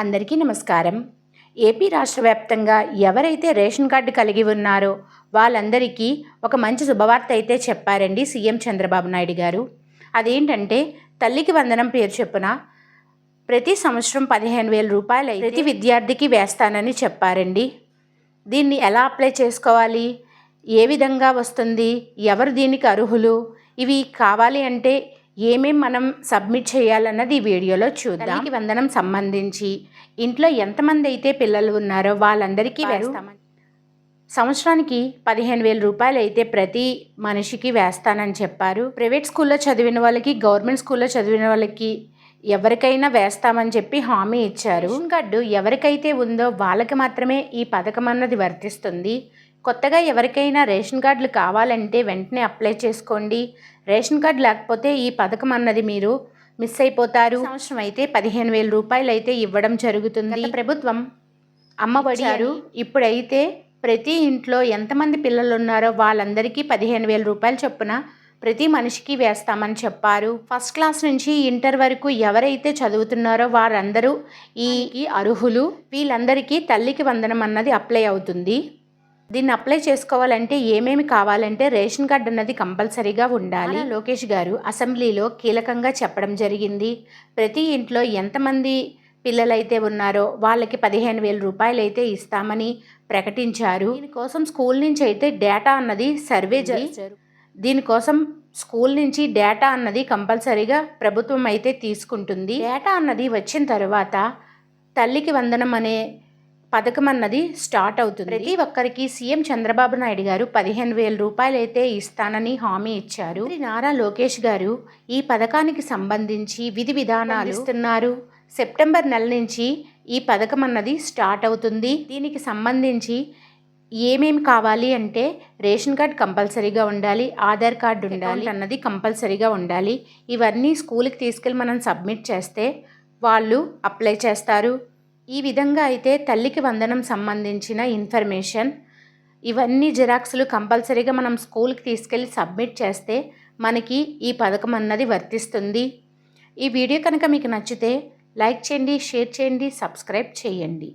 అందరికీ నమస్కారం. ఏపీ రాష్ట్ర వ్యాప్తంగా ఎవరైతే రేషన్ కార్డు కలిగి ఉన్నారో వాళ్ళందరికీ ఒక మంచి శుభవార్త అయితే చెప్పారండి సీఎం చంద్రబాబు నాయుడు గారు. అదేంటంటే తల్లికి వందనం పేరు చొప్పున ప్రతి సంవత్సరం పదిహేను వేల రూపాయలు ప్రతి విద్యార్థికి వేస్తానని చెప్పారండి. దీన్ని ఎలా అప్లై చేసుకోవాలి? ఏ విధంగా వస్తుంది? ఎవరు దీనికి అర్హులు? ఇవి కావాలి అంటే ఏమేం మనం సబ్మిట్ చేయాలన్నది ఈ వీడియోలో చూద్దాం. తల్లికి వందనం సంబంధించి ఇంట్లో ఎంతమంది అయితే పిల్లలు ఉన్నారో వాళ్ళందరికీ వేస్తామని సంవత్సరానికి పదిహేను వేల రూపాయలు అయితే ప్రతి మనిషికి వేస్తానని చెప్పారు. ప్రైవేట్ స్కూల్లో చదివిన వాళ్ళకి గవర్నమెంట్ స్కూల్లో చదివిన వాళ్ళకి ఎవరికైనా వేస్తామని చెప్పి హామీ ఇచ్చారు. కార్డు ఎవరికైతే ఉందో వాళ్ళకి మాత్రమే ఈ పథకం అన్నది వర్తిస్తుంది. కొత్తగా ఎవరికైనా రేషన్ కార్డులు కావాలంటే వెంటనే అప్లై చేసుకోండి. రేషన్ కార్డు లేకపోతే ఈ పథకం అన్నది మీరు మిస్ అయిపోతారు. సంవత్సరం అయితే పదిహేను వేల రూపాయలు అయితే ఇవ్వడం జరుగుతుంది. గత ప్రభుత్వం అమ్మఒడియారు ఇప్పుడైతే ప్రతి ఇంట్లో ఎంతమంది పిల్లలు ఉన్నారో వాళ్ళందరికీ పదిహేను వేల రూపాయలు చొప్పున ప్రతి మనిషికి వేస్తామని చెప్పారు. ఫస్ట్ క్లాస్ నుంచి ఇంటర్ వరకు ఎవరైతే చదువుతున్నారో వారందరూ ఈ ఈ అర్హులు. వీళ్ళందరికీ తల్లికి వందనం అన్నది అప్లై అవుతుంది. దీన్ని అప్లై చేసుకోవాలంటే ఏమేమి కావాలంటే రేషన్ కార్డు అన్నది కంపల్సరీగా ఉండాలి. లోకేష్ గారు అసెంబ్లీలో కీలకంగా చెప్పడం జరిగింది. ప్రతి ఇంట్లో ఎంతమంది పిల్లలైతే ఉన్నారో వాళ్ళకి పదిహేను వేల రూపాయలు అయితే ఇస్తామని ప్రకటించారు. దీనికోసం స్కూల్ నుంచి అయితే డేటా అన్నది సర్వే చేశారు దీనికోసం స్కూల్ నుంచి డేటా అన్నది కంపల్సరీగా ప్రభుత్వం అయితే తీసుకుంటుంది. డేటా అన్నది వచ్చిన తర్వాత తల్లికి వందనం అనే పథకం అన్నది స్టార్ట్ అవుతుంది. ప్రతి ఒక్కరికి సీఎం చంద్రబాబు నాయుడు గారు పదిహేను వేల రూపాయలు అయితే ఇస్తానని హామీ ఇచ్చారు. నారా లోకేష్ గారు ఈ పథకానికి సంబంధించి విధి విధానాలు ఇస్తున్నారు సెప్టెంబర్ నెల నుంచి ఈ పథకం అన్నది స్టార్ట్ అవుతుంది. దీనికి సంబంధించి ఏమేమి కావాలి అంటే రేషన్ కార్డ్ కంపల్సరీగా ఉండాలి ఆధార్ కార్డు ఉండాలి అన్నది కంపల్సరీగా ఉండాలి. ఇవన్నీ స్కూల్కి తీసుకెళ్ళి మనం సబ్మిట్ చేస్తే వాళ్ళు అప్లై చేస్తారు. ఈ విధంగా అయితే తల్లికి వందనం సంబంధించిన ఇన్ఫర్మేషన్ ఇవన్నీ జిరాక్స్లు కంపల్సరీగా మనం స్కూల్కి తీసుకెళ్ళి సబ్మిట్ చేస్తే మనకి ఈ పథకం అన్నది వర్తిస్తుంది. ఈ వీడియో కనుక మీకు నచ్చితే లైక్ చేయండి షేర్ చేయండి సబ్స్క్రైబ్ చేయండి.